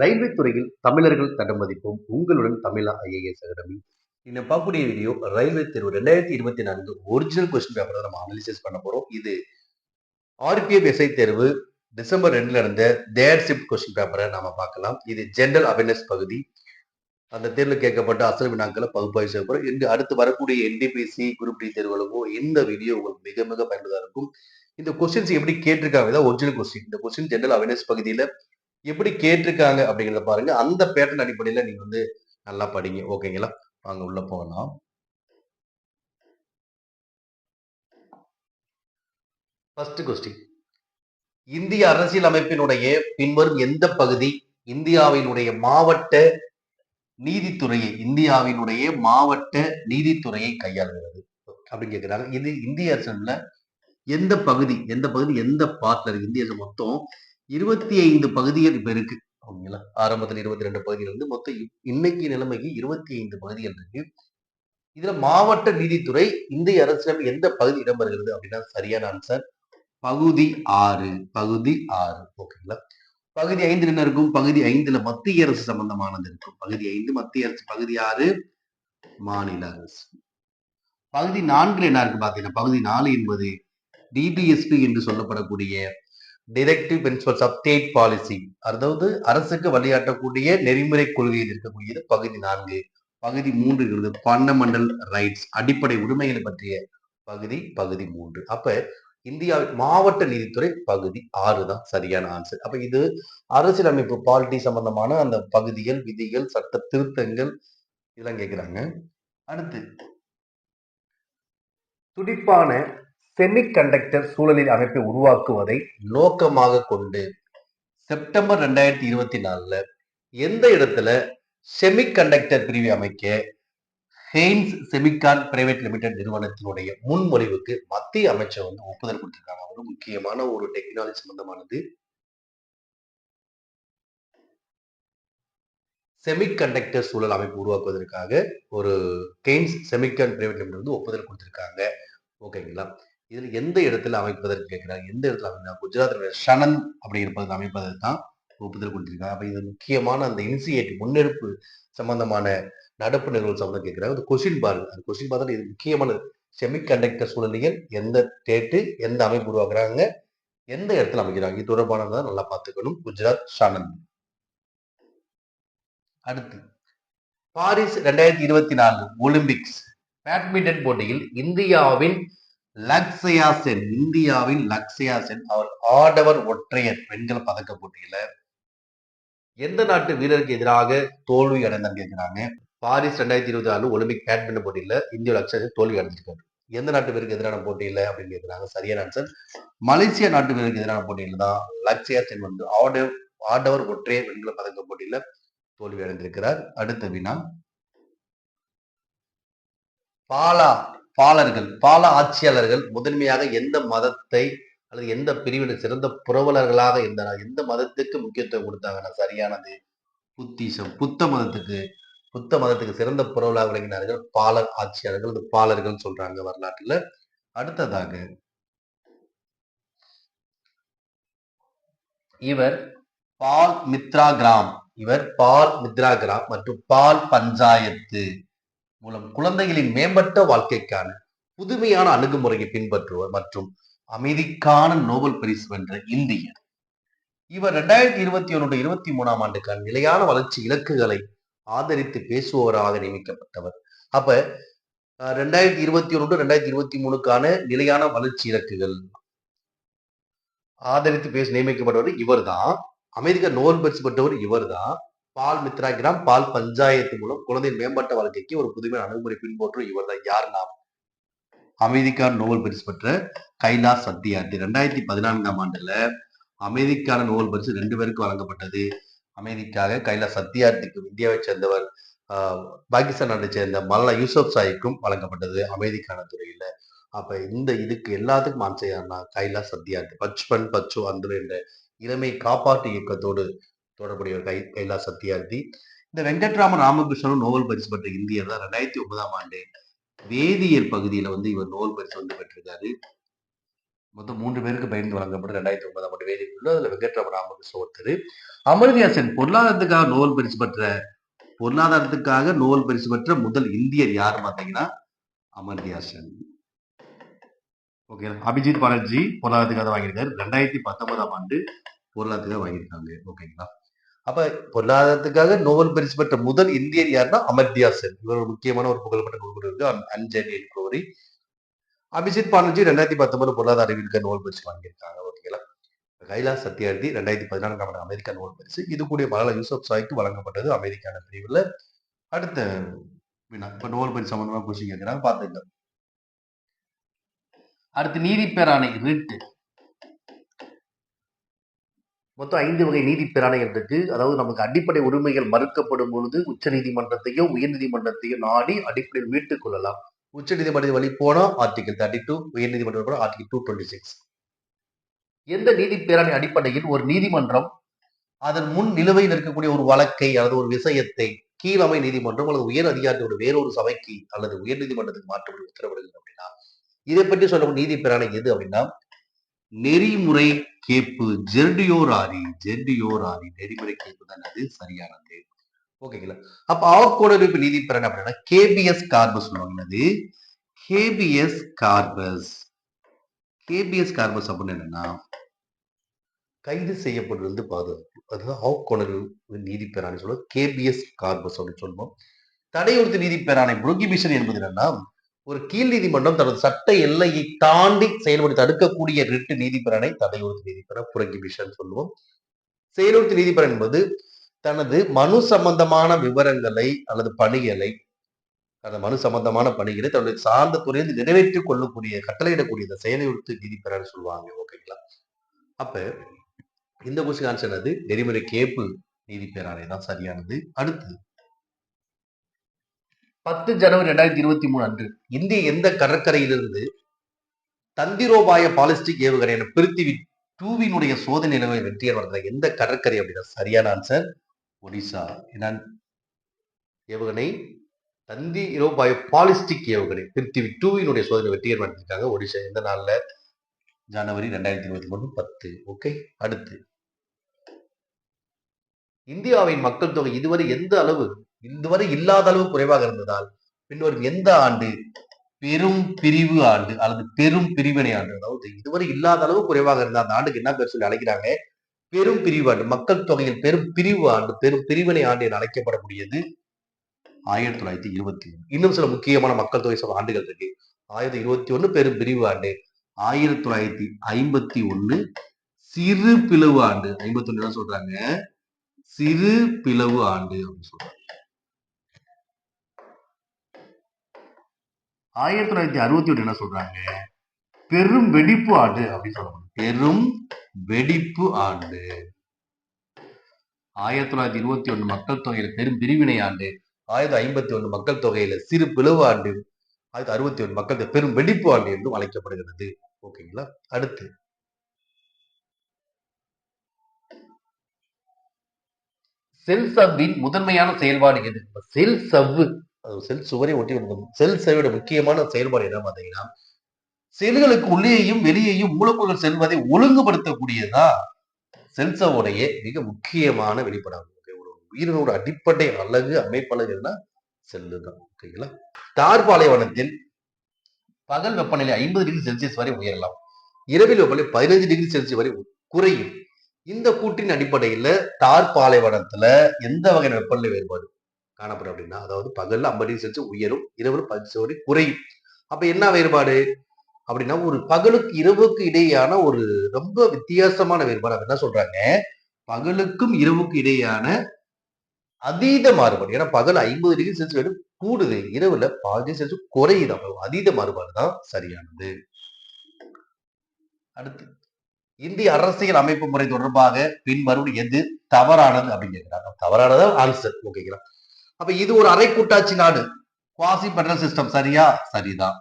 Railway துறையில் தமிழர்கள் தடமதிப்போம் உங்களுடன் தமிழா ஐஏஎஸ் அகாடமி. இந்த பார்க்கக்கூடிய வீடியோ ரயில்வே தேர்வு ரெண்டாயிரத்தி இருபத்தி நான்கு ஒரிஜினல் கொஸ்டின் பேப்பரை நம்ம அனலிசிஸ் பண்ண போறோம். இது ஆர்பிஎஃப் எஸ்ஐ தேர்வு டிசம்பர் ரெண்டுல இருந்த தேர் ஷிஃப்ட் கொஸ்டின் பேப்பரை நாம பார்க்கலாம். இது ஜென்ரல் அவேர்னஸ் பகுதி. அந்த தேர்வில் கேட்கப்பட்ட அசல் வினாக்களை பகுப்பாய்வு செய்ய போறோம். இன்று அடுத்து வரக்கூடிய என்டிபிசி குரூப் டி தேர்வுகளுக்கும் இந்த வீடியோ உங்களுக்கு மிக மிக பயனுள்ளதாக இருக்கும். இந்த கொஸ்டின்ஸ் எப்படி கேட்டிருக்காங்க ஒரிஜினல் கொஸ்டின் இந்த கொஸ்டின் ஜென்ரல் அவேர்னஸ் பகுதியில எப்படி கேட்டிருக்காங்க அப்படிங்கிறத பாருங்க. அந்த பேட்டர்ன் அடிப்படையில நீங்க வந்து நல்லா படிங்க. ஓகேங்களா வாங்க உள்ள போகலாம். ஃபர்ஸ்ட் கொஸ்டின் இந்திய அரசியல் அமைப்பினுடைய பின்வரும் எந்த பகுதி இந்தியாவினுடைய மாவட்ட நீதித்துறையை இந்தியாவினுடைய மாவட்ட நீதித்துறையை கையாளுகிறது? அப்படின்னு கேட்கிறாங்க இது இந்திய அரசுல எந்த பகுதி எந்த பகுதி எந்த பார்ட்ல இருக்கு? இந்திய அரசு மொத்தம் இருபத்தி ஐந்து பகுதிகள் இப்ப இருக்கு. ஓகேங்களா? ஆரம்பத்துல இருபத்தி ரெண்டு பகுதிகள் இருந்து மொத்தம் இன்னைக்கு நிலைமைக்கு இருபத்தி ஐந்து பகுதிகள் இருக்கு. இதுல மாவட்ட நீதித்துறை இந்திய அரசியல் எந்த பகுதி இடம்பெறுகிறது அப்படின்னா சரியான ஆன்சர் பகுதி ஆறு பகுதி ஆறு. ஓகேங்களா? பகுதி ஐந்து என்ன இருக்கும்? பகுதி ஐந்துல மத்திய அரசு சம்பந்தமானது இருக்கும். பகுதி ஐந்து மத்திய அரசு பகுதி ஆறு மாநில அரசு. பகுதி நான்கு என்ன இருக்கு பாத்தீங்கன்னா பகுதி நாலு என்பது டிபிஎஸ்பி என்று சொல்லப்படக்கூடிய directive principles of state policy அதாவது அரசுக்கு வழிகாட்டக்கூடிய நெறிமுறை கொள்கையில் இருக்கக்கூடியது பகுதி நான்கு. பகுதி மூன்று இருக்கிறது. ஃபண்டமெண்டல் ரைட்ஸ் அடிப்படை உரிமைகளை பற்றிய பகுதி பகுதி மூன்று. அப்ப இந்தியாவில் மாவட்ட நீதித்துறை பகுதி ஆறு தான் சரியான ஆன்சர் அப்ப இது அரசியலமைப்பு பாலிட்டி சம்பந்தமான அந்த பகுதிகள் விதிகள் சட்ட திருத்தங்கள் இதெல்லாம் கேட்கிறாங்க. அடுத்து துடிப்பான செமிகண்டக்டர் சூழலில் அமைப்பை உருவாக்குவதை நோக்கமாக கொண்டு செப்டம்பர் ரெண்டாயிரத்தி இருபத்தி நாலுல எந்த இடத்துல செமிகண்டக்டர் பிரிவை அமைக்க ஹெய்ன்ஸ் செமிகான் பிரைவேட் லிமிடெட் நிறுவனத்தினுடைய முன்மொழிவுக்கு மத்திய அமைச்சர் வந்து ஒப்புதல் கொடுத்திருக்காங்க. ஒரு முக்கியமான ஒரு டெக்னாலஜி சம்பந்தமானது. செமிகண்டக்டர் சூழல் அமைப்பு உருவாக்குவதற்காக ஒரு கெய்ன்ஸ் செமிகான் பிரைவேட் லிமிடெட் வந்து ஒப்புதல் கொடுத்திருக்காங்க. ஓகேங்களா? இதுல எந்த இடத்துல அமைப்பதற்கு கேட்கிறார்? எந்த இடத்துல அமைந்தா குஜராத் ஷனன் அப்படி இருப்பது அமைப்பதற்கு தான் ஒப்புதல் கொடுத்திருக்காங்க அப்ப இது முக்கியமான அந்த இனிசியேட்டிவ் முன்னெடுப்பு சம்பந்தமான நடப்பு நிகழ்வு சம்பந்தம் கேட்கிறாங்க அந்த கொஸ்டின் பாருங்க. அந்த கொஸ்டின் பார்த்தா இது முக்கியமான செமிகண்டக்டர் சூழ்நிலையில் எந்த டேட்டு எந்த அமைப்பு உருவாக்குறாங்க எந்த இடத்துல அமைக்கிறாங்க? இது தொடர்பானதை நல்லா பார்த்துக்கணும். குஜராத் ஷானன். அடுத்து பாரிஸ் ரெண்டாயிரத்தி இருபத்தி நாலு ஒலிம்பிக்ஸ் பேட்மிண்டன் போட்டியில் இந்தியாவின் லக்ஸயா சென் இந்தியாவின் லக்ஸயா சென் அவர் ஆடவர் ஒற்றையர் பெண்கள் பதக்க போட்டியில எந்த நாட்டு வீரருக்கு எதிராக தோல்வி அடைந்தான்னு கேட்கிறாங்க பாரிஸ் ரெண்டாயிரத்தி இருபத்தி நாலு ஒலிம்பிக் பேட்மிண்டன் போட்டியில இந்திய லக்ஸயா தோல்வி அடைஞ்சிருக்காரு. எந்த நாட்டு வீரருக்கு எதிரான போட்டியில அப்படின்னு கேட்கிறாங்க சரியான ஆன்சர் மலேசியா நாட்டு வீரருக்கு எதிரான போட்டியில தான் லக்ஸயா சென் வந்து ஆடவர் ஆடவர் ஒற்றையர் வெண்கல பதக்க போட்டியில தோல்வி அடைந்திருக்கிறார். அடுத்த வினா. பாலா. பாலர்கள் பால ஆட்சியாளர்கள் முதன்மையாக எந்த மதத்தை அல்லது எந்த பிரிவினர் சிறந்த புரவலர்களாக இருந்தாங்க எந்த மதத்துக்கு முக்கியத்துவம் கொடுத்தாங்கன்னா சரியானது புத்திசம் புத்த மதத்துக்கு புத்த மதத்துக்கு சிறந்த புரவலாக விளங்கினார்கள் பாலர் ஆட்சியாளர்கள் அது பாலர்கள் சொல்றாங்க வரலாற்றுல. அடுத்ததாக இவர் பால் மித்ரா கிராம் இவர் பால் மித்ரா கிராம் மற்றும் பால் பஞ்சாயத்து. மூலம் குழந்தைகளின் மேம்பட்ட வாழ்க்கைக்கான புதுமையான அணுகுமுறையை பின்பற்றுவர் மற்றும் அமைதிக்கான நோபல் பரிசு வென்ற இந்தியர். இவர் இரண்டாயிரத்தி இருபத்தி ஒன்று இருபத்தி மூணாம் ஆண்டுக்கான நிலையான வளர்ச்சி இலக்குகளை ஆதரித்து பேசுபவராக நியமிக்கப்பட்டவர். அப்ப அஹ், ரெண்டாயிரத்தி இருபத்தி ஒன்று ரெண்டாயிரத்தி இருபத்தி மூணுக்கான நிலையான வளர்ச்சி இலக்குகள் ஆதரித்து பேச நியமிக்கப்பட்டவர் இவர்தான். அமெரிக்க நோபல் பரிசு பெற்றவர் இவர்தான். பால் மித்ரா கிராம் பால் பஞ்சாயத்து மூலம் குழந்தை மேம்பட்ட வாழ்க்கைக்கு ஒரு புதுமையான அணுகுமுறை பின்பற்றும் இவர்தான் யார் நாம்? அமெரிக்கான நோபல் பரிசு பெற்ற கைலாஸ் சத்தியார்த்தி ரெண்டாயிரத்தி பதினான்காம் ஆண்டுல அமெரிக்கான நோபல் பரிசு ரெண்டு பேருக்கு வழங்கப்பட்டது. அமெரிக்காக கைலாஸ் சத்யார்த்திக்கும் இந்தியாவை சேர்ந்தவர் ஆஹ், பாகிஸ்தான் நாட்டை சேர்ந்த மல்லா யூசப் சாய்க்கும் வழங்கப்பட்டது அமைதிக்கான துறையில. அப்ப இந்த இதுக்கு எல்லாத்துக்கும் ஆன்சர் யாருன்னா கைலாஸ் சத்தியார்த்தி பச்பன் பச்சு அந்த என்ற இளமை காப்பாற்று இயக்கத்தோடு தொடர்புடையவர் கை கைலா சத்யார்த்தி இந்த வெங்கட்ராமன் ராமகிருஷ்ணனும் நோபல் பரிசு பெற்ற இந்தியர் தான். ரெண்டாயிரத்தி ஒன்பதாம் ஆண்டு வேதியியல் பகுதியில வந்து இவர் நோபல் பரிசு வந்து பெற்றிருக்காரு. மொத்தம் மூன்று பேருக்கு பயந்து வழங்கப்பட்டு ரெண்டாயிரத்தி ஒன்பதாம் ஆண்டு உள்ள அதுல வெங்கட்ராம ராமகிருஷ்ணன் ஒருத்தர். அமர்தியாசன் பொருளாதாரத்துக்காக நோபல் பரிசு பெற்ற பொருளாதாரத்துக்காக நோபல் பரிசு பெற்ற முதல் இந்தியர் யார் பார்த்தீங்கன்னா அமர்தியாசன் ஓகே அபிஜித் பானர்ஜி பொருளாதாரத்துக்காக வாங்கியிருக்காரு. ரெண்டாயிரத்தி பத்தொன்பதாம் ஆண்டு பொருளாதாரத்துக்காக வாங்கியிருக்காங்க. ஓகேங்களா? அப்ப பொருளாதாரத்துக்காக நோபல் பரிசு பெற்ற முதல் இந்தியர் யாருன்னா அமர்தியா சென் இவர் ஒரு முக்கியமான ஒரு புகழ்பெற்ற நூல் இருக்கு அஞ்சலி என்பவரை அபிஜித் பானர்ஜி ரெண்டாயிரத்தி பத்தொன்பது பொருளாதார அறிவியலுக்கு நோபல் பரிசு வாங்கியிருக்காங்க. ஓகேங்களா? கைலாஷ் சத்யார்த்தி ரெண்டாயிரத்தி பதினான்காம் ஆண்டு அமெரிக்கா நோபல் பரிசு. இது கூடிய மலா யூசப் சாய்க்கு வழங்கப்பட்டது அமெரிக்கான பிரிவுல. அடுத்த வினா இப்ப நோபல் பரிசு சம்பந்தமாக கொஸ்டின் கேட்கிறாங்க. பார்த்துக்கலாம். அடுத்து நீதி ரிட்டு மொத்தம் ஐந்து வகை நீதி பேராணைகள் இருக்கு அதாவது நமக்கு அடிப்படை உரிமைகள் மறுக்கப்படும் பொழுது உச்ச நீதிமன்றத்தையோ உயர்நீதிமன்றத்தையும் நாடி அடிப்படையில் மீட்டுக் கொள்ளலாம். உச்ச நீதிமன்ற வழி போனா ஆர்டிகல் தேர்ட்டி டூ உயர்நீதிமன்றம் போனா ஆர்டிகல் டூ டுவெண்ட்டி சிக்ஸ் எந்த நீதி பேராணை அடிப்படையில் ஒரு நீதிமன்றம் அதன் முன் நிலுவையில் இருக்கக்கூடிய ஒரு வழக்கை அல்லது ஒரு விஷயத்தை கீழமை நீதிமன்றம் அல்லது உயர் அதிகாரத்தோட வேறொரு சபைக்கு அல்லது உயர் நீதிமன்றத்துக்கு மாற்றப்படி உத்தரவிடுகிறது அப்படின்னா இதை பற்றி சொல்லக்கூடிய நீதி பிராணை எது அப்படின்னா நெறிமுறை கேப்பு ஜெர்டியோராரி ஜெர்டியோராரி. நெறிமுறை கேப்பு தான் அது. சரியானது ஓகேங்களா அப்ப ஆக்கோணர்வு நீதி பேராணை அப்படின்னா கேபிஎஸ் கார்பஸ் சொல்லுவாங்க. Habeas corpus. கேபிஎஸ் கார்பஸ் அப்படின்னு என்னன்னா கைது செய்யப்படுறது பாதுகாப்பு. அதுதான் ஆக்கோணர்வு நீதி பெறான்னு சொல்லுவோம். கேபிஎஸ் கார்பஸ் அப்படின்னு சொல்லுவோம். தடையுறுத்து நீதி பேராணை புரோகிபிஷன் என்பது என்னன்னா ஒரு கீழ் நீதிமன்றம் தனது சட்ட எல்லையை தாண்டி செயல்படி தடுக்கக்கூடிய ரிட்டு நீதிபரனை தடையுறுத்து நீதிபர புரகிபிஷன் சொல்லுவோம். செயலுறுத்து நீதிபரன் என்பது தனது மனு சம்பந்தமான விவரங்களை அல்லது பணிகளை அந்த மனு சம்பந்தமான பணிகளை தன்னுடைய சார்ந்த துறையிலிருந்து நிறைவேற்றிக் கொள்ளக்கூடிய கட்டளையிடக்கூடிய இந்த செயலுறுத்து நீதிபரன் சொல்லுவாங்க. ஓகேங்களா அப்ப இந்த கொஸ்டின் ஆன்சர் அது நெறிமுறை கேப்பு நீதிபேராணை தான் சரியானது. அடுத்து பத்து ஜனவரி ரெண்டாயிரத்தி இருபத்தி மூணு அன்று. இந்திய எந்த கடற்கரையிலிருந்து தந்திரோபாய பாலிஸ்டிக் ஏவுகணையான பிரித்திவி டூவினுடைய சோதனை நிலைமை வெற்றியர் வந்தது எந்த கடற்கரை அப்படின்னா சரியான ஆன்சர் ஒடிசா. என்னன்னு ஏவுகணை தந்திரோபாய பாலிஸ்டிக் ஏவுகணை பிரித்திவி டூவினுடைய சோதனை வெற்றியர் நடத்திருக்காங்க ஒடிசா. எந்த நாளில்? ஜனவரி ரெண்டாயிரத்தி இருபத்தி மூணு பத்து. ஓகே அடுத்து. இந்தியாவின் மக்கள் தொகை இதுவரை எந்த அளவு இதுவரை இல்லாத அளவு குறைவாக இருந்ததால் பின்வரும் எந்த ஆண்டு? பெரும் பிரிவு ஆண்டு அல்லது பெரும் பிரிவினை ஆண்டு. அதாவது இதுவரை இல்லாத அளவு குறைவாக இருந்த அந்த ஆண்டுக்கு என்ன பேர் சொல்லி அழைக்கிறாங்க? பெரும் பிரிவு ஆண்டு மக்கள் தொகையில் பெரும் பிரிவு ஆண்டு பெரும் பிரிவினை ஆண்டு என அழைக்கப்படக்கூடியது ஆயிரத்தி தொள்ளாயிரத்தி இருபத்தி ஒன்று. இன்னும் சில முக்கியமான மக்கள் தொகை சபை ஆண்டுகள் இருக்கு. ஆயிரத்தி இருபத்தி ஒண்ணு பெரும் பிரிவு ஆண்டு ஆயிரத்தி தொள்ளாயிரத்தி ஐம்பத்தி ஒண்ணு சிறு பிளவு ஆண்டு. ஐம்பத்தி ஒன்று என்ன சொல்றாங்க. சிறு பிளவு ஆண்டு அப்படின்னு சொல்றாங்க. ஆயிரத்தி தொள்ளாயிரத்தி அறுபத்தி ஒன்று என்ன சொல்றாங்க? பெரும் வெடிப்பு ஆண்டு அப்படின்னு சொல்லணும். பெரும் வெடிப்பு ஆண்டு. ஆயிரத்தி தொள்ளாயிரத்தி இருபத்தி ஒன்று மக்கள் தொகையில பெரும் பிரிவினை ஆண்டு. ஆயிரத்தி ஐம்பத்தி ஒன்று மக்கள் தொகையில சிறு பிளவு ஆண்டு. ஆயிரத்தி அறுபத்தி ஒன்று மக்கள் பெரும் வெடிப்பு ஆண்டு என்றும் அழைக்கப்படுகிறது. ஓகேங்களா? அடுத்து. செல் சவ்வின் முதன்மையான செயல்பாடு எது? செல் சவ்வு செல் சுவரை ஒட்டி கொடுக்கும் செல் சேவையோட முக்கியமான செயல்பாடு என்ன பார்த்தீங்கன்னா செல்களுக்கு உள்ளேயும் வெளியேயும் மூலக்கூறுகள் செல்வதை ஒழுங்குபடுத்தக்கூடியதா செல் மிக முக்கியமான வெளிப்படாகும். ஒரு உயிரினோட அடிப்படை அழகு அமைப்பழகுன்னா செல்லு தான். ஓகேங்களா தார் பாலைவனத்தில் பகல் வெப்பநிலை ஐம்பது டிகிரி செல்சியஸ் வரை உயரலாம். இரவில் வெப்பநிலை பதினஞ்சு டிகிரி செல்சியஸ் வரை குறையும். இந்த கூட்டின் அடிப்படையில தார் பாலைவனத்துல எந்த வகையான வெப்பநிலை வேறுபாடு காணப்படும் அப்படின்னா அதாவது பகல்ல ஐம்பது டிகிரி செல்சியஸ் உயரும் இரவு பத்து சோடி குறையும். அப்ப என்ன வேறுபாடு? அப்படின்னா ஒரு பகலுக்கு இரவுக்கு இடையான ஒரு ரொம்ப வித்தியாசமான வேறுபாடு. என்ன சொல்றாங்க? பகலுக்கும் இரவுக்கு இடையான அதீத மாறுபாடு. ஏன்னா பகல் ஐம்பது டிகிரி செல்சியஸ் கூடுது. இரவுல பாதி செல்சியஸ் குறையுது. அப்போ அதீத மாறுபாடு தான் சரியானது. அடுத்து இந்திய அரசியல் அமைப்பு முறை தொடர்பாக பின்வரும் எது? தவறானது அப்படின்னு கேட்கிறாங்க. தவறானதா? ஆன்சர் ஓகேங்களா? அப்ப இது ஒரு அரை கூட்டாட்சி நாடு. குவாசி பெடரல் சிஸ்டம் சரியா? சரிதான்.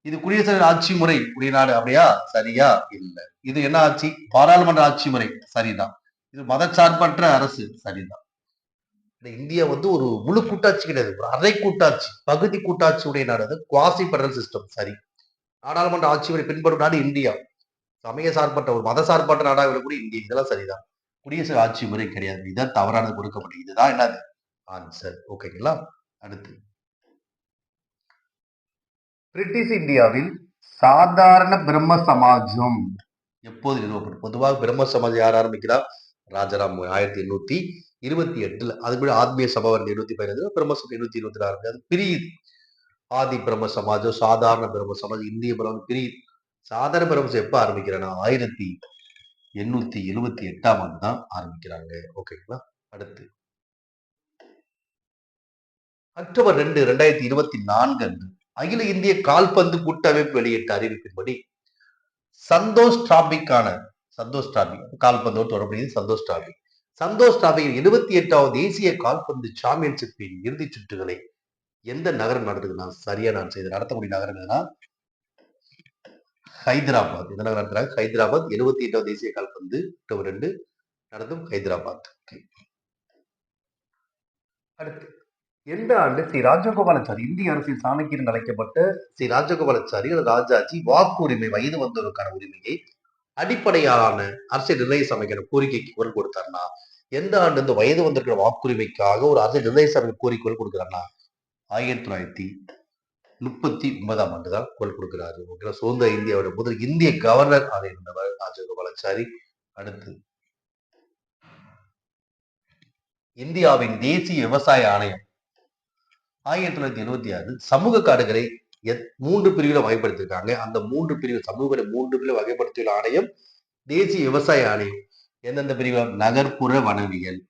இது குடியரசு ஆட்சி முறை குடிய நாடு அப்படியா? சரியா? இல்லை. இது என்ன ஆட்சி? பாராளுமன்ற ஆட்சி முறை. சரிதான். இது மதச்சார்பற்ற அரசு. சரிதான். இந்தியா வந்து ஒரு முழு கூட்டாட்சி கிடையாது. ஒரு அரை கூட்டாட்சி பகுதி கூட்டாட்சி உடைய நாடு அது. குவாசி பெடரல் சிஸ்டம் சரி. நாடாளுமன்ற ஆட்சி முறை பின்பற்றும் நாடு இந்தியா. சமய சார்பற்ற ஒரு மத சார்பற்ற நாடாக கூட இந்திய. இதெல்லாம் சரிதான். குடியரசு ஆட்சி முறை கிடையாது. இதான் தவறானது கொடுக்கப்பட்டது. இதுதான் என்னது? ஆன்சர் ஓகேங்களா அடுத்து. பிரிட்டிஷ் இந்தியாவில் சாதாரண பிரம்ம சமாஜம் எப்போது நிறுவப்படும் பொதுவாக பிரம்ம சமாஜம் யார் ஆரம்பிக்கிறா? ராஜாராம் ஆயிரத்தி எண்ணூத்தி இருபத்தி எட்டுல. அதுபடி ஆத்மீய சபா வந்து எண்ணூத்தி பதினஞ்சு பிரம்ம சபை எண்ணூத்தி இருபத்தி ஆறு. அது பிரியுது. ஆதி பிரம்ம சமாஜம் சாதாரண பிரம்ம சமாஜம் இந்திய பிரம்ம பிரியுது. சாதாரண பிரம்ம எப்ப ஆரம்பிக்கிறேன்னா? ஆயிரத்தி எண்ணூத்தி எழுபத்தி எட்டாம் ஆண்டு தான் ஆரம்பிக்கிறாங்க. ஓகேங்களா அடுத்து. அக்டோபர் ரெண்டு ரெண்டாயிரத்தி இருபத்தி நான்கு அன்று அகில இந்திய கால்பந்து கூட்டமைப்பு வெளியிட்ட அறிவிப்பின்படி சந்தோஷ் டிராபிக்கான சந்தோஷ் டிராபி கால்பந்தோடு தொடர்புடையது சந்தோஷ் டிராபி. சந்தோஷ் டிராபியின் இருபத்தி எட்டாவது தேசிய கால்பந்து சாம்பியன்ஷிப்பின் இறுதிச் சுற்றுகளை எந்த நகரம் நடத்துக்குன்னா சரியா நான் செய்த நடத்தக்கூடிய நகரம் என்னன்னா ஹைதராபாத். இந்த நகரம் நடத்துறாங்க ஹைதராபாத். எழுபத்தி எட்டாவது தேசிய கால்பந்து அக்டோபர் ரெண்டு நடந்தும் ஹைதராபாத். அடுத்து. எந்த ஆண்டு ஸ்ரீ ராஜகோபாலாச்சாரி இந்திய அரசியல் சாணக்கியர் அழைக்கப்பட்ட ஸ்ரீ ராஜகோபாலாச்சாரி ராஜாஜி வாக்குரிமை வயது வந்தோருக்கான உரிமையை அடிப்படையான அரசியல் நிர்ணய சமைக்கிற கோரிக்கைக்கு குரல் கொடுத்தாருன்னா எந்த ஆண்டு இந்த வயது வந்திருக்கிற வாக்குரிமைக்காக ஒரு அரசியல் நிர்ணய சபை கோரிக்கை குரல் கொடுக்குறாருன்னா ஆயிரத்தி தொள்ளாயிரத்தி முப்பத்தி ஒன்பதாம் ஆண்டு தான் குரல் கொடுக்கிறாரு. ஓகே சுதந்திர இந்தியாவோட முதல் இந்திய கவர்னர் ஆக இருந்தவர் ராஜகோபாலாச்சாரி. அடுத்து இந்தியாவின் தேசிய விவசாய ஆணையம். ஆயிரத்தி தொள்ளாயிரத்தி எழுபத்தி ஆறு சமூக காடுகளை எத்- மூன்று பிரிவுகளை வகைப்படுத்திருக்காங்க அந்த மூன்று பிரிவு சமூக மூன்று பிரிவு வகைப்படுத்தியுள்ள ஆணையம் தேசிய விவசாய ஆணையம். எந்தெந்த பிரிவு? நகர்ப்புற வனவியல்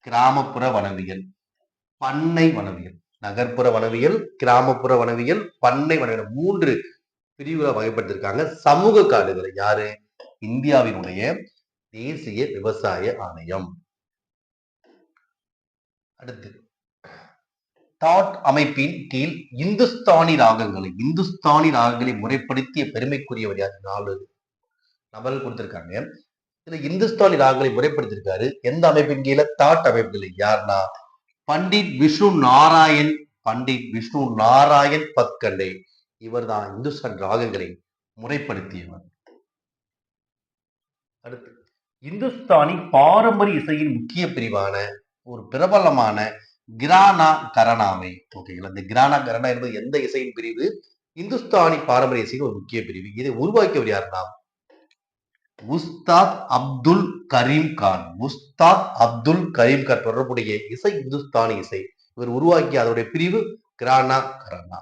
கிராமப்புற வனவியல் பண்ணை வனவியல். நகர்ப்புற வனவியல் கிராமப்புற வனவியல் பண்ணை வனவியல். மூன்று பிரிவுகளை வகைப்படுத்திருக்காங்க சமூக காடுகளை யாரு? இந்தியாவினுடைய தேசிய விவசாய ஆணையம். அடுத்து தாட் அமைப்பின் கீழ் இந்துஸ்தானி ராகங்களை இந்துஸ்தானி ராகங்களை முறைப்படுத்திய பெருமைக்குரியவர் யார்? நாலு நபர்கள் கொடுத்திருக்காங்க. இதுல இந்துஸ்தானி ராகங்களை முறைப்படுத்திருக்காரு. எந்த அமைப்பின் கீழே? தாட் அமைப்புகள் யாருன்னா பண்டிட் விஷ்ணு நாராயண் பண்டிட் விஷ்ணு நாராயண் பத்கண்டே. இவர் தான் இந்துஸ்தான் ராகங்களை முறைப்படுத்தியவர். அடுத்து இந்துஸ்தானி பாரம்பரிய இசையின் முக்கிய பிரிவான ஒரு பிரபலமான கிரானா கரணாமை. ஓகேங்களா இந்த கிரானா கரணா என்பது எந்த இசையின் பிரிவு? இந்துஸ்தானி பாரம்பரிய இசையின் ஒரு முக்கிய பிரிவு. இதை உருவாக்கியவர் யாருன்னா உஸ்தாத் அப்துல் கரீம் கான். உஸ்தாத் அப்துல் கரீம் கான் தொடர்புடைய இசை இந்துஸ்தானி இசை. இவர் உருவாக்கிய அதனுடைய பிரிவு கிரானா கரணா.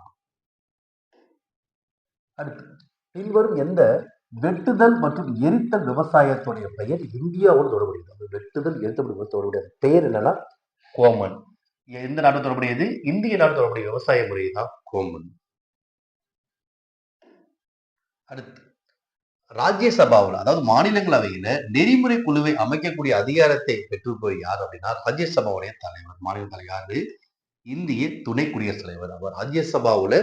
அடுத்து பின்வரும் எந்த வெட்டுதல் மற்றும் எரித்தல் விவசாயத்துடைய பெயர் இந்தியாவோடு தொடர்புடையது? அந்த வெட்டுதல் எரித்தல் தொடர்புடைய பெயர் என்னன்னா கோமன். எந்த நாடு தொடர்புடையது? இந்திய நாடு தொடர்புடைய விவசாய முறை தான் கோமன். அடுத்து ராஜ்யசபாவில் அதாவது மாநிலங்களவையில நெறிமுறை குழுவை அமைக்கக்கூடிய அதிகாரத்தை பெற்றுப்போய் யார் அப்படின்னா ராஜ்யசபாவுடைய தலைவர். மாநில தலைவர் இந்திய துணை குடியரசுத் தலைவர். அவர் ராஜ்யசபாவுல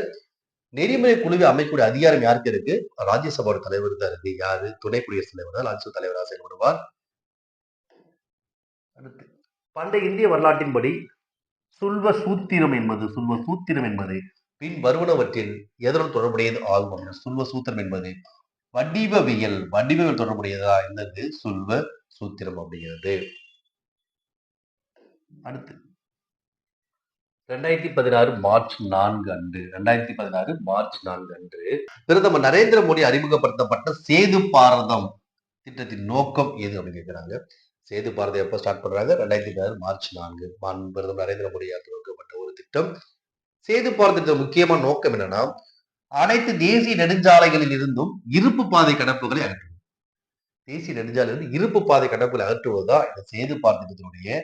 நெறிமுறை குழுவை அமைக்கக்கூடிய அதிகாரம் யாருக்கு இருக்கு? ராஜ்யசபாவோட தலைவர் தான் இருக்கு. யாரு? துணை குடியரசுத் தலைவர் தான் ராஜ்யசபா தலைவராக செயல்படுவார். அடுத்து பண்டைய இந்திய வரலாற்றின்படி சுல்வ சூத்திரம் என்பது சுல்வ சூத்திரம் என்பது பின் வருவனவற்றில் எதனுடன் தொடர்புடையது ஆகும் சுல்வ சூத்திரம் என்பது. வடிவவியல் வடிவவியல் தொடர்புடையதா? என்னது? சுல்வ சூத்திரம் அப்படிங்கிறது. அடுத்து. ரெண்டாயிரத்தி பதினாறு மார்ச் நான்கு அன்று ரெண்டாயிரத்தி பதினாறு மார்ச் நான்கு அன்று பிரதமர் நரேந்திர மோடி அறிமுகப்படுத்தப்பட்ட சேது பாரதம் திட்டத்தின் நோக்கம் எது அப்படின்னு கேட்கிறாங்க சேது பாரதி எப்போ ஸ்டார்ட் பண்றாங்க? ரெண்டாயிரத்தி பதினாறு மார்ச் நான்கு. பிரதமர் நரேந்திர மோடியால் துவக்கப்பட்ட ஒரு திட்டம். சேது பாரத திட்டம் முக்கியமான நோக்கம் என்னன்னா அனைத்து தேசிய நெடுஞ்சாலைகளில் இருந்தும் இருப்பு பாதை கடப்புகளை அகற்றுவது. தேசிய நெடுஞ்சாலையில் இருப்பு பாதை கடப்புகளை அகற்றுவதுதான் இந்த சேது பாரத திட்டத்தினுடைய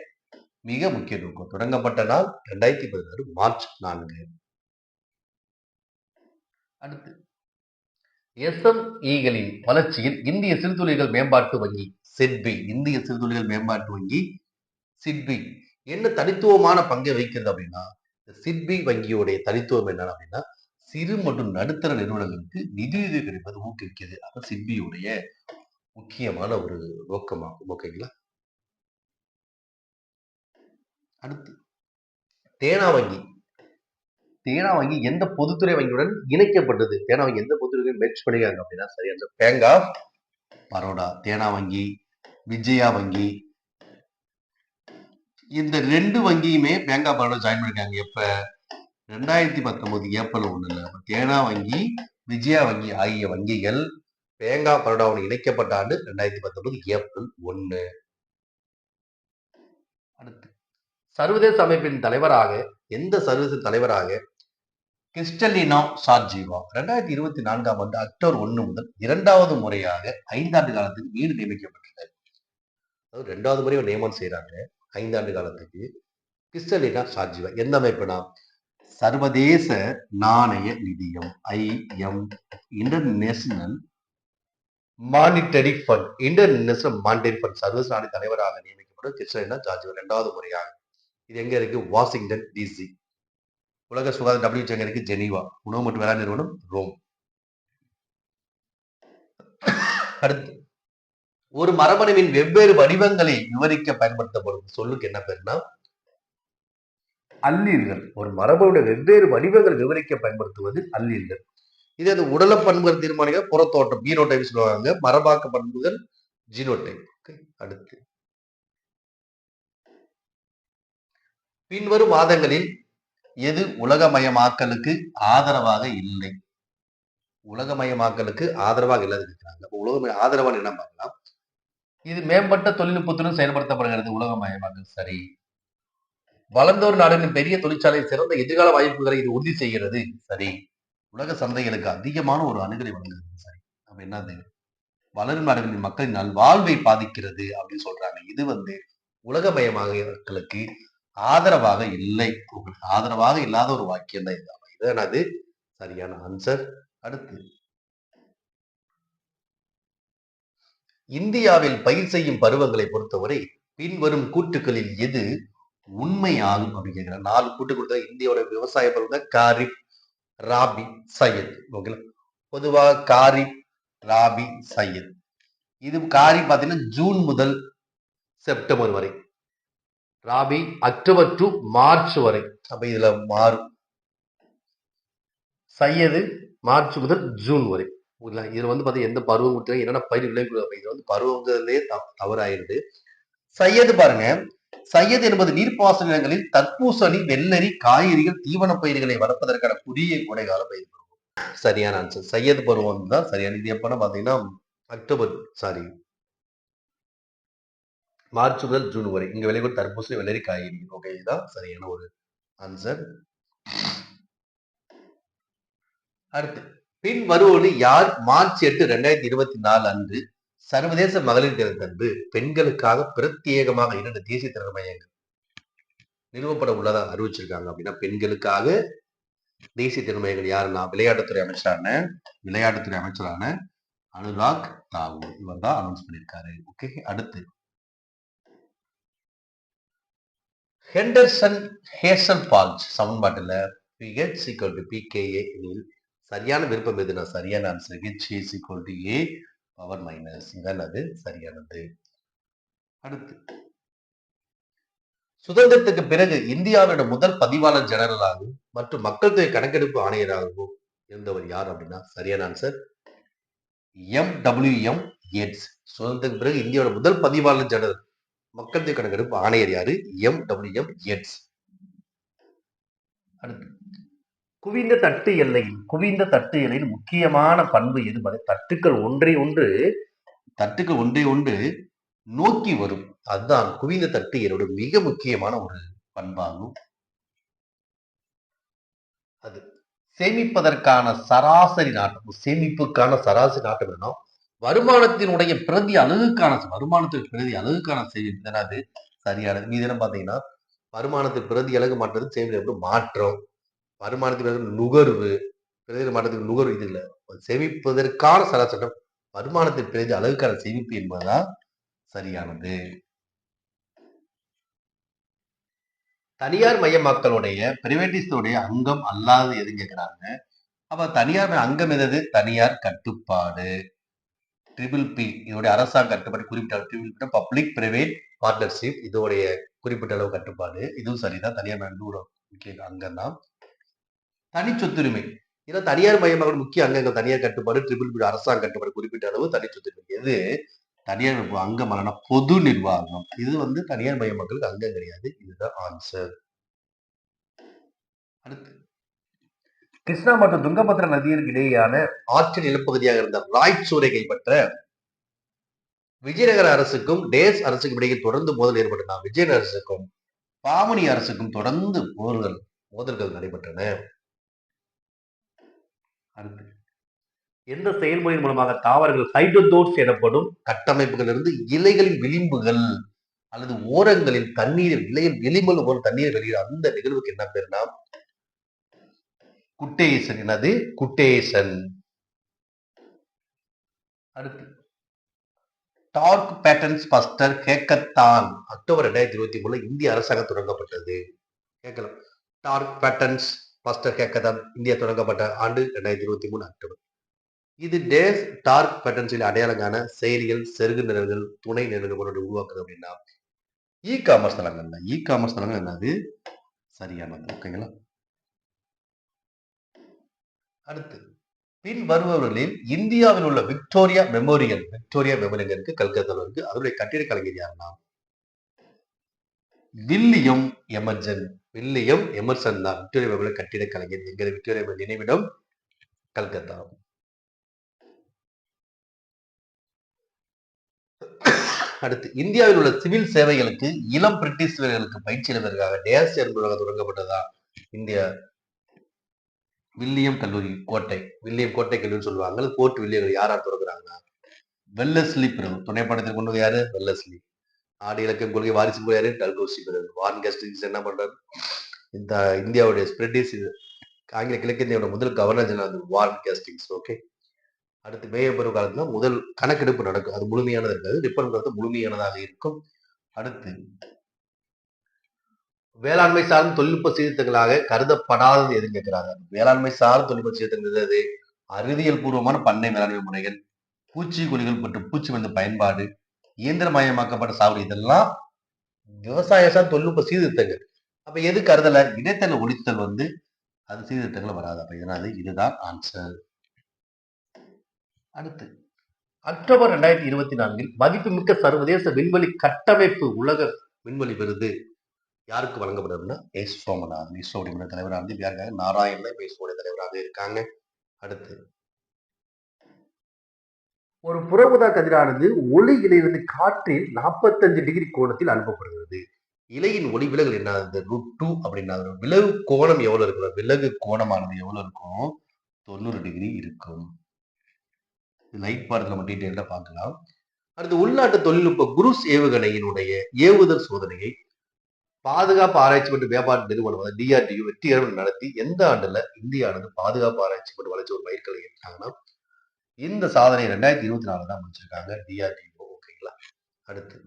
மிக முக்கிய நோக்கம். தொடங்கப்பட்ட நாள் ரெண்டாயிரத்தி பதினாறு மார்ச் நான்கு. அடுத்து எஸ்எம்இகளின் வளர்ச்சியில் இந்திய சிறுதொழில்கள் மேம்பாட்டு வங்கி சிட்பி இந்திய சிறுதுளிகள் மேம்பாட்டு வங்கி சிட்பி. என்ன தனித்துவமான பங்கை வகிக்கிறது அப்படின்னா இந்த சிட்பி வங்கியோடைய தனித்துவம் என்ன அப்படின்னா சிறு மற்றும் நடுத்தர நிறுவனங்களுக்கு நிதியுதவி கிடைப்பது ஊக்குவிக்கிறது. அது சிட்பியுடைய முக்கியமான ஒரு நோக்கமாகும். ஓகேங்களா? அடுத்து தேனா வங்கி. தேனா வங்கி எந்த பொதுத்துறை வங்கியுடன் இணைக்கப்பட்டது? தேனா வங்கி எந்த பொதுத்துறை மெர்ச் பண்ணிக்கிறாங்க அப்படின்னா சரி அந்த பேங்க் ஆஃப் பரோடா தேனா வங்கி விஜயா வங்கி. இந்த ரெண்டு வங்கியுமே பேங்க் ஆஃப் பரோடா ஜாயின் பண்ணிருக்காங்க. எப்ப? ரெண்டாயிரத்தி பத்தொன்பது ஏப்ரல் ஒண்ணுல. தேனா வங்கி விஜயா வங்கி ஆகிய வங்கிகள் பேங்க் ஆஃப் பரோடாவுடன் இணைக்கப்பட்ட ஆண்டு ரெண்டாயிரத்தி பத்தொன்பது ஏப்ரல் ஒன்று அடுத்து. சர்வதேச அமைப்பின் தலைவராக எந்த சர்வதேச தலைவராக? Kristalina Georgieva. ரெண்டாயிரத்தி இருபத்தி நான்காம் ஆண்டு அக்டோபர் ஒன்று முதல் இரண்டாவது முறையாக ஐந்தாண்டு காலத்துக்கு வீடு நியமிக்கப்பட்டது. அதாவது ரெண்டாவது முறை ஒரு நியமனம் செய்கிறாங்க ஐந்தாண்டு காலத்துக்கு. கிறிஸ்டலினா சார்ஜிவா எந்த அமைப்புனா? சர்வதேச நாணய நிதியம் IM International Monetary Fund International Monetary Fund சர்வதேச நாணய தலைவராக நியமிக்கப்படும் கிறிஸ்டலினா சார்ஜிவா ரெண்டாவது முறையாக. இது எங்க இருக்கு? வாஷிங்டன் டிசி உலக சுகாதார டபிள்யூ எங்க இருக்கு? ஜெனீவா. உணவு மற்றும் வேளாண் நிறுவனம் ரோம். அடுத்து ஒரு மரபணுவின் வெவ்வேறு வடிவங்களை விவரிக்க பயன்படுத்தப்படும் சொல்லுக்கு என்ன பேருனா? அல்லீல்கள். ஒரு மரபணுடைய வெவ்வேறு வடிவங்கள் விவரிக்க பயன்படுத்துவது அல்லீல்கள். இது அது உடல பண்புகள் தீர்மானிக்க புறத்தோட்டம் பீனோடைப் சொல்லுவாங்க. மரபாக்க பண்புகள் ஜீனோடைப். அடுத்து. பின்வரும் வாதங்களில் எது உலகமயமாக்கலுக்கு ஆதரவாக இல்லை? உலகமயமாக்கலுக்கு ஆதரவாக இல்லாத இருக்கிறாங்க உலகமய ஆதரவான என்ன பார்க்கலாம்? இது மேம்பட்ட தொழில்நுட்பத்துடன் செயல்படுத்தப்படுகிறது. உலகமயமாக்கல் சரி. வளர்ந்தோர் நாடுகளின் பெரிய தொழிற்சாலை சிறந்த எதிர்கால வாய்ப்புகளை இது உறுதி செய்கிறது. சரி. உலக சந்தைகளுக்கு அதிகமான ஒரு அணுகலை வழங்குகிறது. சரி. அப்ப என்னது? வளரும் நாடுகளின் மக்களின் நல்வாழ்வை பாதிக்கிறது அப்படின்னு சொல்றாங்க. இது வந்து உலகமயமாக்கலுக்கு ஆதரவாக இல்லை. உங்களுக்கு ஆதரவாக இல்லாத ஒரு வாக்கியம் தான் இது. இதுதான் அது சரியான ஆன்சர் அடுத்து இந்தியாவில் பயிர் செய்யும் பருவங்களை பொறுத்தவரை பின்வரும் கூட்டுகளில் எது உண்மையாகும் அப்படின்னு கேட்கிறேன் நாலு கூட்டு கொடுத்தா இந்தியாவோட விவசாய பருவம் காரிப் ராபி சையத். ஓகேங்களா பொதுவாக காரிப் ராபி சையத். இது காரி பார்த்தீங்கன்னா ஜூன் முதல் செப்டம்பர் வரை. ராபி அக்டோபர் டு மார்ச் வரை. அப்ப இதுல மாறும். சையது மார்ச் முதல் ஜூன் வரை. ஓகேங்களா இதுல வந்து பார்த்தீங்கன்னா எந்த பருவம் கொடுத்தா என்னென்ன பயிர் விளைவிக்கும் இது வந்து பருவங்கிறதுலே த- தவறாயிருது சையது பாருங்க. சையது என்பது நீர்ப்பாசன நிலங்களில் தற்பூசணி வெள்ளரி காய்கறிகள் தீவன பயிர்களை வளர்ப்பதற்கான புதிய கோடைகால பயிர் பருவம். சரியான ஆன்சர் சையது பருவம் தான் சரியான. இது எப்பன்னா பாத்தீங்கன்னா அக்டோபர் சாரி மார்ச் முதல் ஜூன் வரை. இங்க விளைவிக்கும் தர்பூசணி வெள்ளரி காய்கறி. ஓகே இதுதான் சரியான ஒரு ஆன்சர் அடுத்து. பின் வருவோடு யார்? மார்ச் எட்டு ரெண்டாயிரத்தி இருபத்தி நாலு அன்று சர்வதேச மகளிர் தினத்தன்று பெண்களுக்காக பிரத்யேகமாக இரண்டு தேசிய திறன் மையங்கள் நிறுவப்பட உள்ளதாக அறிவிச்சிருக்காங்க அப்படின்னா பெண்களுக்காக தேசிய திறன் மையங்கள் யாருன்னா விளையாட்டுத்துறை அமைச்சரான விளையாட்டுத்துறை அமைச்சரான அனுராக் தாகூர். இவர் தான் அனௌன்ஸ் பண்ணியிருக்காரு. ஓகே அடுத்து. ஹெண்டர்சன் ஹேசல் பால்ஸ் சமன்பாட்டில் பிஹெச் சிக்கல் டு பிகேஏ எனில் சரியான விருப்பம் எதுனா? சரியான answer H A equal to A power minus இதான் அது சரியானது. அடுத்து. சுதந்திரத்துக்கு பிறகு இந்தியாவோட முதல் பதிவாளர் ஜெனரலாகவும் மற்றும் மக்கள் தொகை கணக்கெடுப்பு ஆணையராகவும் இருந்தவர் யார் அப்படின்னா? சரியான answer M W M Yeatts சுதந்திரத்துக்கு பிறகு இந்தியாவோட முதல் பதிவாளர் ஜெனரல் மக்கள் தொகை கணக்கெடுப்பு ஆணையர் யாரு? எம் டபிள்யூ எம் ஏட்ஸ் அடுத்து. குவிந்த தட்டு எல்லையில் குவிந்த தட்டு எல்லையில் முக்கியமான பண்பு எது? தட்டுக்கள் ஒன்றை ஒன்று தட்டுக்கள் ஒன்றை ஒன்று நோக்கி வரும். அதுதான் குவிந்த தட்டு எல்லோட மிக முக்கியமான ஒரு பண்பாகும். அது சேமிப்பதற்கான சராசரி நாட்டம் சேமிப்புக்கான சராசரி நாட்டம் என்ன வருமானத்தினுடைய பிரதி அழகுக்கான வருமானத்தின் பிரதி அழகுக்கான சேமிப்பு. தானே அது சரியானது. மீது என்ன பாத்தீங்கன்னா வருமானத்தின் பிரதி அழகு மாற்றது சேமிப்பு மாற்றம். வருமானத்தின் நுகர்வு பிரதி மாற்றத்துக்கு நுகர்வு இது இல்லை. சேமிப்பதற்கான சராசரம் வருமானத்தின் பிரதி அளவுக்கான சேமிப்பு என்பதுதான் சரியானது. தனியார் மயமாக்கலுடைய பிரைவேட்டிஸ்டுடைய அங்கம் அல்லாத எது கேட்கிறாங்க அப்ப தனியார் அங்கம் எதது? தனியார் கட்டுப்பாடு. ட்ரிபிள் பி இதோடைய அரசாங்க கட்டுப்பாடு குறிப்பிட்ட ட்ரிபிள் பப்ளிக் பிரைவேட் பார்ட்னர்ஷிப் இதோடைய குறிப்பிட்ட அளவு கட்டுப்பாடு. இதுவும் சரிதான். தனியார் மயம் முக்கிய அங்கம் தான் தனி சொத்துரிமை ஏன்னா தனியார் மயமாக முக்கிய அங்கங்கள் தனியார் கட்டுப்பாடு ட்ரிபிள் பி அரசாங்க கட்டுப்பாடு குறிப்பிட்ட அளவு தனி சொத்துரிமை எது? தனியார் அங்கம் அல்லனா பொது நிர்வாகம். இது வந்து தனியார் மயமாக்கலுக்கு அங்கம் கிடையாது. இதுதான் ஆன்சர் அடுத்து. கிருஷ்ணா மற்றும் துங்கபத்ரா நதியிற்கு இடையேயான ஆற்றின் நிலப்பகுதியாக இருந்த ராய்ச்சூரை கைப்பற்ற விஜயநகர அரசுக்கும் டேஸ் அரசுக்கும் இடையே தொடர்ந்து மோதல் ஏற்பட்டன விஜயநகர அரசுக்கும் பாமணி அரசுக்கும் தொடர்ந்து போர்கள் மோதல்கள் நடைபெற்றன. அடுத்து எந்த செயல்முறையின் மூலமாக தாவரங்கள் சைட்டோதோட்ஸ் எனப்படும் கட்டமைப்புகளிலிருந்து இலைகளின் விளிம்புகள் அல்லது ஓரங்களில் தண்ணீர் இலையில் விளிம்புகள் போல தண்ணீர் வெளியிட அந்த நிகழ்வுக்கு என்ன பேர்னா குட்டேசன். என்னது? குட்டேசன். அடுத்து. Dark patterns buster hackathon October ரெண்டாயிரத்தி இருபத்தி மூணுல இந்திய அரசாங்கம் தொடங்கப்பட்டது. கேட்கலாம். Dark patterns buster hackathon India தொடங்கப்பட்ட ஆண்டு ரெண்டாயிரத்தி இருபத்தி மூணு அக்டோபர். இது டேஸ் டார்க் பேட்டர்ன்ஸில் அடையாளங்கான செயலிகள் செருகு நிரல்கள் துணை நிரல்கள் கொண்டு உருவாக்குது அப்படின்னா இ காமர்ஸ் தளங்கள்ல இ காமர்ஸ் தளங்கள் என்னது சரியானது ஓகேங்களா அடுத்து பின் வருபவர்களில் இந்தியாவில் உள்ள விக்டோரியா மெமோரியல் விக்டோரியா மெமோரியல் இருக்கு? கல்கத்தாவில் இருக்கு. அதனுடைய கட்டிட கலைஞர் யாருன்னா வில்லியம் எமர்ஜன் வில்லியம் எமர்சன் தான். விக்டோரியா மெமோரியல் கட்டிட கலைஞர். எங்கள் விக்டோரியா மெமோரியல் நினைவிடம் கல்கத்தா. அடுத்து இந்தியாவில் உள்ள சிவில் சேவைகளுக்கு இளம் பிரிட்டிஷ் வீரர்களுக்கு பயிற்சி அளிப்பதற்காக டேஸ் என்பதாக தொடங்கப்பட்டதா? இந்தியா. வில்லியம் கல்லூரி கோட்டை. வில்லியம் கோட்டை கல்லூரி சொல்லுவாங்க. கோர்ட் வில்லியம் யார் யார் தொடங்குறாங்கன்னா? வெல்லஸ்லி பிரபு துணைப்படத்தில் கொண்டு யாரு? வெல்லஸ்லி. நாடு இலக்கம் கொள்கை வாரிசு போய் டல்கோசி பிறகு வான் கேஸ்டிங்ஸ் என்ன பண்றாரு? இந்த இந்தியாவுடைய ஸ்பிரிட்டிஷ் ஆங்கில கிழக்கிந்தியாவோட முதல் governor general Warren Hastings okay அடுத்து மேயப்பருவ காலத்துல முதல் கணக்கெடுப்பு நடக்கும். அது முழுமையானது இருக்காது. ரிப்பன் காலத்து முழுமையானதாக இருக்கும். அடுத்து வேளாண்மை சார்ந்த தொழில்நுட்ப சீர்திருத்தங்களாக கருதப்படாதது எதுன்னு கேட்கிறாங்க வேளாண்மை சார்ந்த தொழில்நுட்ப சீர்திருத்தங்கள் அது அறிவியல் பூர்வமான பண்ணை வேளாண்மை முறைகள் பூச்சிக்கொல்லிகள் மற்றும் பூச்சி மருந்து பயன்பாடு இயந்திரமயமாக்கப்பட்ட சாவடி இதெல்லாம் விவசாய சார் தொழில்நுட்ப சீர்திருத்தங்கள். அப்ப எது கருதல? இடைத்தல ஒழித்தல் வந்து அது சீர்திருத்தங்கள் வராது. அப்ப இதனால இதுதான் ஆன்சர் அடுத்து அக்டோபர் ரெண்டாயிரத்தி இருபத்தி நான்கில் மதிப்புமிக்க சர்வதேச விண்வெளி கட்டமைப்பு உலக விண்வெளி விருது யாருக்கு வழங்கப்படுதுன்னா எஸ் சோமநாதன். இஸ்ரோடைய தலைவராக இருந்து யாருக்காக நாராயணன் இப்ப இஸ்ரோடைய தலைவராக இருக்காங்க. அடுத்து ஒரு புறமுதா கதிரானது ஒளி இலையிலிருந்து காற்றில் நாற்பத்தஞ்சு டிகிரி கோணத்தில் அனுப்பப்படுகிறது. இலையின் ஒளி விலகல் என்ன? ரூட் டூ அப்படின்னா விலகு கோணம் எவ்வளவு இருக்கும்? விலகு கோணமானது எவ்வளவு இருக்கும்? தொண்ணூறு டிகிரி இருக்கும். லைட் பார்த்து நம்ம டீட்டெயிலாக பார்க்கலாம். அடுத்து உள்நாட்டு தொழில்நுட்ப குருஸ் ஏவுகணையினுடைய ஏவுதல் சோதனையை பாதுகாப்பு ஆராய்ச்சி மற்றும் வியாபார நிறுவனம் டிஆர்டியு டிஆர்டியூ வெற்றிகரமாக நடத்தி எந்த ஆண்டுல இந்தியானது பாதுகாப்பு ஆராய்ச்சி மற்றும் வளர்ச்சி ஒரு மைல்கல்லை எட்டாங்கன்னா இந்த சாதனை ரெண்டாயிரத்தி இருபத்தி நாலு தான் முடிச்சிருக்காங்க. டிஆர்டிஓ ஓகேங்களா அடுத்து.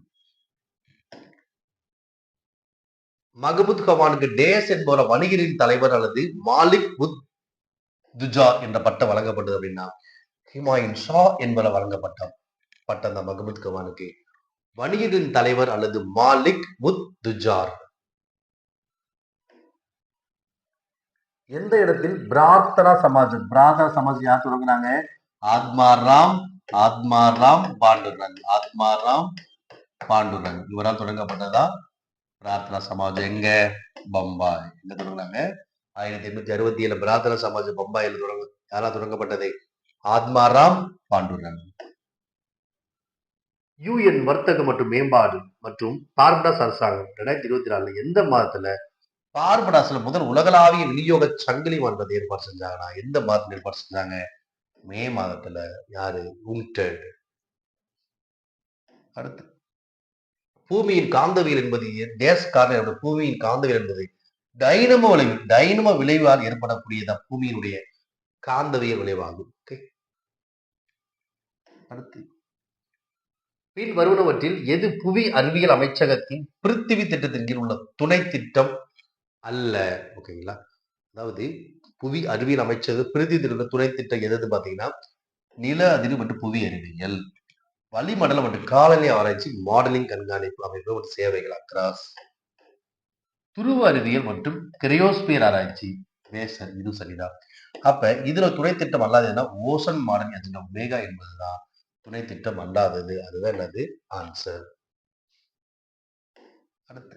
மகபூத் கவானுக்கு டேஸ் என்பவர வணிகரின் தலைவர் அல்லது மாலிக் புத் துஜா என்ற பட்டம் வழங்கப்பட்டது அப்படின்னா ஹிமாயின் ஷா என்பவர் வழங்கப்பட்ட பட்டம் தான் மகபூத் கவானுக்கு. வணிகரின் தலைவர் அல்லது மாலிக் புத் துஜார். எந்த இடத்தில் பிரார்த்தனா சமாஜ் பிரார்த்தனா சமாஜ் யார் தொடங்கினாங்க? ஆத்மாராம் ஆத்மாராம் பாண்டுரங் ஆத்மாராம் பாண்டுரங் இவரால் தொடங்கப்பட்டதா? பிரார்த்தனா சமாஜ் எங்க? பம்பாய். எங்க தொடங்குறாங்க ஆயிரத்தி எண்ணூத்தி அறுபத்தி ஏழு பிரார்த்தனா சமாஜ் பம்பாயில் தொடங்க யாரா தொடங்கப்பட்டது? ஆத்மாராம் பாண்டுரங் யூஎன் வர்த்தகம் மற்றும் மேம்பாடு மற்றும் பார்படாஸ் அரசாங்கம் ரெண்டாயிரத்தி இருபத்தி நாலுல எந்த மாதத்துல பார்படாஸ்ல முதல் உலகளாவிய விநியோக சங்கிலி மன்றத்தை ஏற்பாடு செஞ்சாங்கன்னா எந்த மாதத்துல ஏற்பாடு செஞ்சாங்க? மே மாதத்துல யாரு? உன்டெட் அடுத்து. பூமியின் காந்தவியல் என்பது டேஸ் காரணம் பூமியின் காந்தவியல் என்பது டைனமோ விளைவு டைனமோ விளைவால் ஏற்படக்கூடியதான் பூமியினுடைய காந்தவியல் விளைவாகும். ஓகே அடுத்து. பின் வருவனவற்றில் எது புவி அறிவியல் அமைச்சகத்தின் பிருத்திவி திட்டத்தின் கீழ் உள்ள துணை திட்டம் அல்ல ஓகேங்களா அதாவது புவி அறிவியல் அமைச்சர் பிரதி திட்ட துணை திட்டம் எது பாத்தீங்கன்னா நில அதிர்வு மற்றும் புவி அறிவியல். வளிமண்டலம் மற்றும் காலநிலை ஆராய்ச்சி மாடலிங் கண்காணிப்பு அமைப்பு மற்றும் சேவைகள் அக்ராஸ் துருவ அறிவியல் மற்றும் கிரையோஸ்பியர் ஆராய்ச்சி. மேசன் இது சரிதான் அப்ப இதுல துணை திட்டம் அல்லாததுன்னா ஓசன் மாடலிங் அஜெண்டா ஒமேகா என்பதுதான். துணை திட்டம் அல்லாதது. அதுதான் என்னது? ஆன்சர். அடுத்து.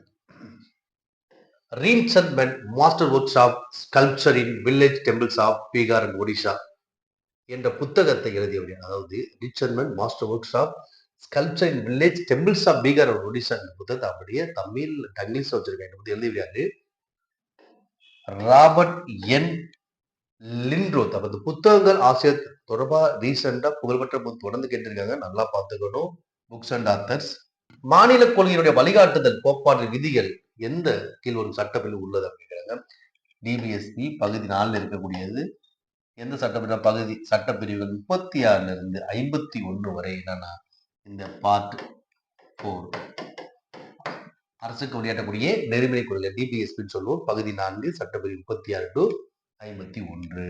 ரீன்சன்மெண்ட் master works of sculpture in village temples of Bihar and Odisha என்ற புத்தகத்தை எழுதியவர் அதாவது ரீன்சன்மெண்ட் master works of sculpture in village temples of Bihar and Odisha என்ற புத்தகத்தை அப்படியே தமிழ் டங்கிலீஷ் வச்சிருக்கேன். இந்த எழுதிவிடாரு ராபர்ட் என் லின்ரோத் அப்ப இந்த புத்தகங்கள் ஆசிரியர் தொடர்பாக ரீசெண்டாக புகழ்பெற்ற புக் தொடர்ந்து கேட்டிருக்காங்க. நல்லா பார்த்துக்கணும். புக்ஸ் அண்ட் ஆத்தர்ஸ் மாநில கொள்கையினுடைய வழிகாட்டுதல் கோட்பாடு விதிகள் எந்த கீழ் ஒரு சட்டப்பிரிவு உள்ளது அப்படிங்கிறாங்க டிபிஎஸ்பி பகுதி நாலில் இருக்கக்கூடியது. எந்த சட்டப்பிரிவு? பகுதி சட்டப்பிரிவுகள் முப்பத்தி ஆறுல இருந்து ஐம்பத்தி ஒன்று வரை என்னன்னா இந்த பார்ட் போர் அரசுக்கு வழியாட்டக்கூடிய நெறிமுறை கொள்கை டிபிஎஸ்பின்னு சொல்லுவோம். பகுதி நான்கு சட்டப்பிரிவு முப்பத்தி ஆறு டு ஐம்பத்தி ஒன்று.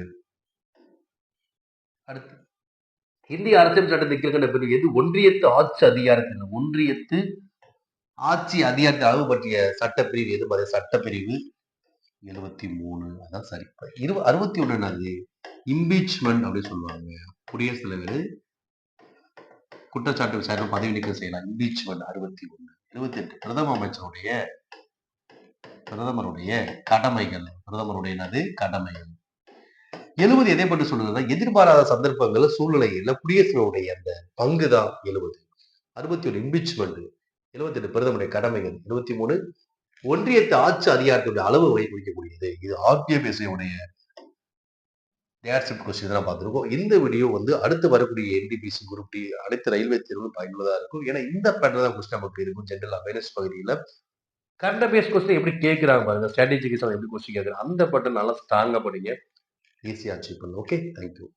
அடுத்து இந்திய அரசியல் சட்டத்தின் கீழ்கண்ட பிரிவு எது? ஒன்றியத்து ஆட்சி அதிகாரத்தின் ஒன்றியத்து ஆட்சி அதிகாரத்தை அளவு பற்றிய சட்டப்பிரிவு எது பாரு? சட்டப்பிரிவு எழுபத்தி மூணு அதான் சரி. இரு அறுபத்தி ஒண்ணு என்னது இம்பீச்மெண்ட் அப்படின்னு சொல்லுவாங்க. குடியரசுத் தலைவர் குற்றச்சாட்டு விசாரணை பதவி நீக்கம் செய்யலாம். இம்பீச்மெண்ட் அறுபத்தி ஒண்ணு எழுபத்தி எட்டு பிரதம அமைச்சருடைய பிரதமருடைய கடமைகள். பிரதமருடைய என்னது? கடமைகள். எழுபது எதை பற்றி சொல்றதுன்னா எதிர்பாராத சந்தர்ப்பங்கள்ல சூழ்நிலையில குடியரசுடைய அந்த பங்கு தான் எழுபது அறுபத்தி ஒன்று இம்பீச்மெண்ட் எழுபத்தி எட்டு பிரதமருடைய கடமைகள். இருபத்தி மூணு ஒன்றியத்து ஆட்சி அதிகாரத்துடைய அளவு வகை குறிக்கக்கூடியது. இது ஆர்டிஎபிஎஸ்சியுடைய டேர்ஷிப் கொஸ்டின் தான் பார்த்துருக்கோம். இந்த வீடியோ வந்து அடுத்து வரக்கூடிய என்டிபிசி குரூப் டி அனைத்து ரயில்வே தேர்வுகளும் பயனுள்ளதாக இருக்கும். ஏன்னா இந்த பேட்டர் தான் கொஸ்டின் நமக்கு இருக்கும். ஜென்ரல் அவேர்னஸ் பகுதியில். கரண்ட் அஃபேர்ஸ் கொஸ்டின் எப்படி கேட்குறாங்க பாருங்க. ஸ்ட்ராட்டஜிக்கு எப்படி கொஸ்டின் கேட்குறாங்க. அந்த பட்டன் நல்லா ஸ்ட்ராங்காக படிங்க. ஈஸியாக அச்சீவ் பண்ணுங்க ஓகே தேங்க்யூ